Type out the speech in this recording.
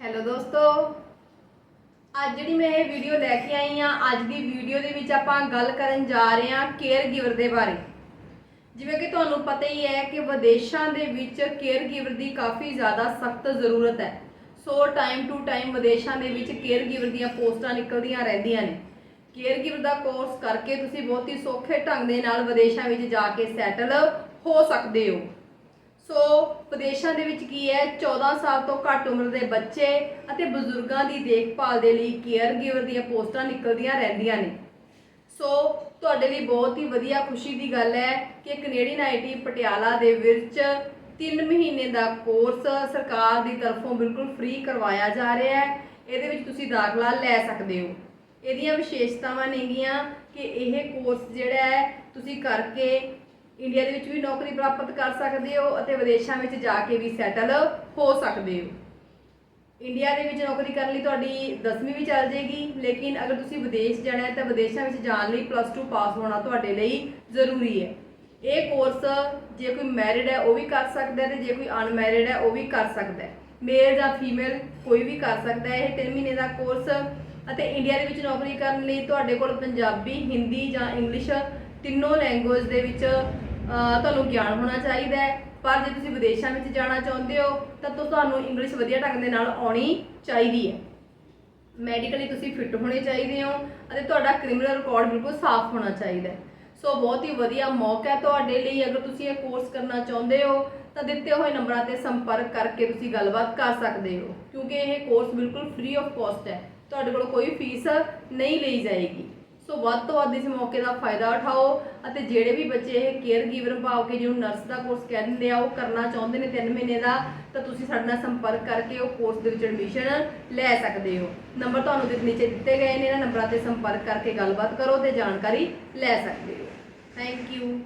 Hello ਦੋਸਤੋ। ਅੱਜ ਜਿਹੜੀ ਮੈਂ ਇਹ ਵੀਡੀਓ ਲੈ ਕੇ ਆਈ ਆ ਅੱਜ ਦੀ ਵੀਡੀਓ ਦੇ ਵਿੱਚ ਆਪਾਂ ਗੱਲ ਕਰਨ ਜਾ ਰਹੇ ਹਾਂ ਕੇਅਰ ਗਿਵਰ ਦੇ ਬਾਰੇ। ਜਿਵੇਂ ਕਿ ਤੁਹਾਨੂੰ ਪਤਾ ਹੀ ਹੈ ਕਿ ਵਿਦੇਸ਼ਾਂ ਦੇ ਵਿੱਚ ਕੇਅਰ ਗਿਵਰ ਦੀ ਕਾਫੀ ਜ਼ਿਆਦਾ ਸਖਤ ਜ਼ਰੂਰਤ ਹੈ। ਸੋ ਟਾਈਮ ਟੂ ਟਾਈਮ ਵਿਦੇਸ਼ਾਂ ਦੇ ਵਿੱਚ ਕੇਅਰ ਗਿਵਰ ਦੀਆਂ ਪੋਸਟਾਂ ਨਿਕਲਦੀਆਂ ਰਹਿੰਦੀਆਂ ਨੇ। ਕੇਅਰ ਗਿਵਰ ਦਾ ਕੋਰਸ ਕਰਕੇ ਤੁਸੀਂ ਬਹੁਤ ਹੀ ਸੌਖੇ ਢੰਗ ਦੇ ਨਾਲ ਵਿਦੇਸ਼ਾਂ ਵਿੱਚ ਜਾ ਕੇ ਸੈਟਲ ਹੋ ਸਕਦੇ ਹੋ। ਸੋ ਵਿਦੇਸ਼ਾਂ ਦੇ ਵਿੱਚ ਕੀ ਹੈ? 14 ਸਾਲ ਤੋਂ ਘੱਟ ਉਮਰ ਦੇ ਬੱਚੇ ਅਤੇ ਬਜ਼ੁਰਗਾਂ ਦੀ ਦੇਖਭਾਲ ਦੇ ਲਈ ਕੇਅਰ ਗਿਵਰ ਦੀਆਂ ਪੋਸਟਾਂ ਨਿਕਲਦੀਆਂ ਰਹਿੰਦੀਆਂ ਨੇ। ਸੋ ਤੁਹਾਡੇ ਲਈ ਬਹੁਤ ਹੀ ਵਧੀਆ ਖੁਸ਼ੀ ਦੀ ਗੱਲ ਹੈ ਕਿ ਕੈਨੇਡੀਅਨ ਆਈਟੀ ਪਟਿਆਲਾ ਦੇ ਵਿੱਚ 3 ਮਹੀਨੇ ਦਾ ਕੋਰਸ ਸਰਕਾਰ ਦੀ ਤਰਫੋਂ ਬਿਲਕੁਲ ਫ੍ਰੀ ਕਰਵਾਇਆ ਜਾ ਰਿਹਾ ਹੈ। ਇਹਦੇ ਵਿੱਚ ਤੁਸੀਂ ਦਾਖਲਾ ਲੈ ਸਕਦੇ ਹੋ। ਇਹਦੀਆਂ ਵਿਸ਼ੇਸ਼ਤਾਵਾਂ ਨੇਗੀਆਂ ਕਿ ਇਹ ਕੋਰਸ ਜਿਹੜਾ ਹੈ, ਤੁਸੀਂ ਕਰਕੇ ਇੰਡੀਆ ਦੇ ਵਿੱਚ ਵੀ ਨੌਕਰੀ ਪ੍ਰਾਪਤ ਕਰ ਸਕਦੇ ਹੋ ਅਤੇ ਵਿਦੇਸ਼ਾਂ ਵਿੱਚ ਜਾ ਕੇ ਵੀ ਸੈਟਲ ਹੋ ਸਕਦੇ ਹੋ। ਇੰਡੀਆ ਦੇ ਵਿੱਚ ਨੌਕਰੀ ਕਰਨ ਲਈ ਤੁਹਾਡੀ 10ਵੀਂ ਵੀ ਚੱਲ ਜਾਏਗੀ, ਲੇਕਿਨ ਅਗਰ ਤੁਸੀਂ ਵਿਦੇਸ਼ ਜਾਣਾ ਹੈ ਤਾਂ ਵਿਦੇਸ਼ਾਂ ਵਿੱਚ ਜਾਣ ਲਈ ਪਲੱਸ 2 ਪਾਸ ਹੋਣਾ ਤੁਹਾਡੇ ਲਈ ਜ਼ਰੂਰੀ ਹੈ। ਇਹ ਕੋਰਸ ਜੇ ਕੋਈ ਮੈਰਿਡ ਹੈ, ਉਹ ਵੀ ਕਰ ਸਕਦਾ ਹੈ ਤੇ ਜੇ ਕੋਈ ਅਨਮੈਰਿਡ ਹੈ, ਉਹ ਵੀ ਕਰ ਸਕਦਾ ਹੈ। ਮੇਲ ਜਾਂ ਫੀਮੇਲ ਕੋਈ ਵੀ ਕਰ ਸਕਦਾ ਹੈ, ਇਹ 3 ਮਹੀਨੇ ਦਾ ਕੋਰਸ ਅਤੇ ਇੰਡੀਆ ਦੇ ਵਿੱਚ ਨੌਕਰੀ ਕਰਨ ਲਈ ਤੁਹਾਡੇ ਕੋਲ ਪੰਜਾਬੀ, ਹਿੰਦੀ ਜਾਂ ਇੰਗਲਿਸ਼ ਤਿੰਨੋਂ ਲੈਂਗੁਏਜ ਦੇ ਵਿੱਚ ਤੁਹਾਨੂੰ ਗਿਆਨ ਹੋਣਾ ਚਾਹੀਦਾ ਹੈ। ਪਰ ਜੇ ਤੁਸੀਂ ਵਿਦੇਸ਼ਾਂ ਵਿੱਚ ਜਾਣਾ ਚਾਹੁੰਦੇ ਹੋ, ਤਾਂ ਤੁਹਾਨੂੰ ਇੰਗਲਿਸ਼ ਵਧੀਆ ਢੰਗ ਦੇ ਨਾਲ ਆਉਣੀ ਚਾਹੀਦੀ ਹੈ। ਮੈਡੀਕਲੀ ਤੁਸੀਂ ਫਿੱਟ ਹੋਣੇ ਚਾਹੀਦੇ ਹੋ ਅਤੇ ਤੁਹਾਡਾ ਕ੍ਰਿਮੀਨਲ ਰਿਕਾਰਡ ਬਿਲਕੁਲ ਸਾਫ਼ ਹੋਣਾ ਚਾਹੀਦਾ ਹੈ। ਸੋ ਬਹੁਤ ਹੀ ਵਧੀਆ ਮੌਕਾ ਹੈ ਤੁਹਾਡੇ ਲਈ। ਅਗਰ ਤੁਸੀਂ ਇਹ ਕੋਰਸ ਕਰਨਾ ਚਾਹੁੰਦੇ ਹੋ, ਤਾਂ ਦਿੱਤੇ ਹੋਏ ਨੰਬਰਾਂ ਤੇ ਸੰਪਰਕ ਕਰਕੇ ਤੁਸੀਂ ਗੱਲਬਾਤ ਕਰ ਸਕਦੇ ਹੋ। ਕਿਉਂਕਿ ਇਹ ਕੋਰਸ ਬਿਲਕੁਲ ਫ੍ਰੀ ਆਫ ਕਾਸਟ ਹੈ। ਤੁਹਾਡੇ ਕੋਲ ਕੋਈ ਫੀਸ ਨਹੀਂ ਲਈ ਜਾਏਗੀ। ਸੋ ਵੱਧ ਤੋਂ ਵੱਧ ਇਸ ਮੌਕੇ ਦਾ ਫਾਇਦਾ ਉਠਾਓ ਅਤੇ ਜਿਹੜੇ ਵੀ ਬੱਚੇ ਇਹ ਕੇਅਰ ਗਿਵਰ ਭਾਵ ਕੇ ਜਿਹਨੂੰ ਨਰਸ ਦਾ ਕੋਰਸ ਕਹਿ ਦਿੰਦੇ ਆ, ਉਹ ਕਰਨਾ ਚਾਹੁੰਦੇ ਨੇ 3 ਮਹੀਨੇ ਦਾ, ਤਾਂ ਤੁਸੀਂ ਸਾਡੇ ਨਾਲ ਸੰਪਰਕ ਕਰਕੇ ਉਹ ਕੋਰਸ ਦੇ ਵਿੱਚ ਐਡਮਿਸ਼ਨ ਲੈ ਸਕਦੇ ਹੋ। ਨੰਬਰ ਤੁਹਾਨੂੰ ਦੇ ਨੀਚੇ ਦਿੱਤੇ ਗਏ ਨੇ, ਇਹਨਾਂ ਨੰਬਰਾਂ ਤੇ ਸੰਪਰਕ ਕਰਕੇ ਗੱਲਬਾਤ ਕਰੋ ਤੇ ਜਾਣਕਾਰੀ ਲੈ ਸਕਦੇ ਹੋ। Thank you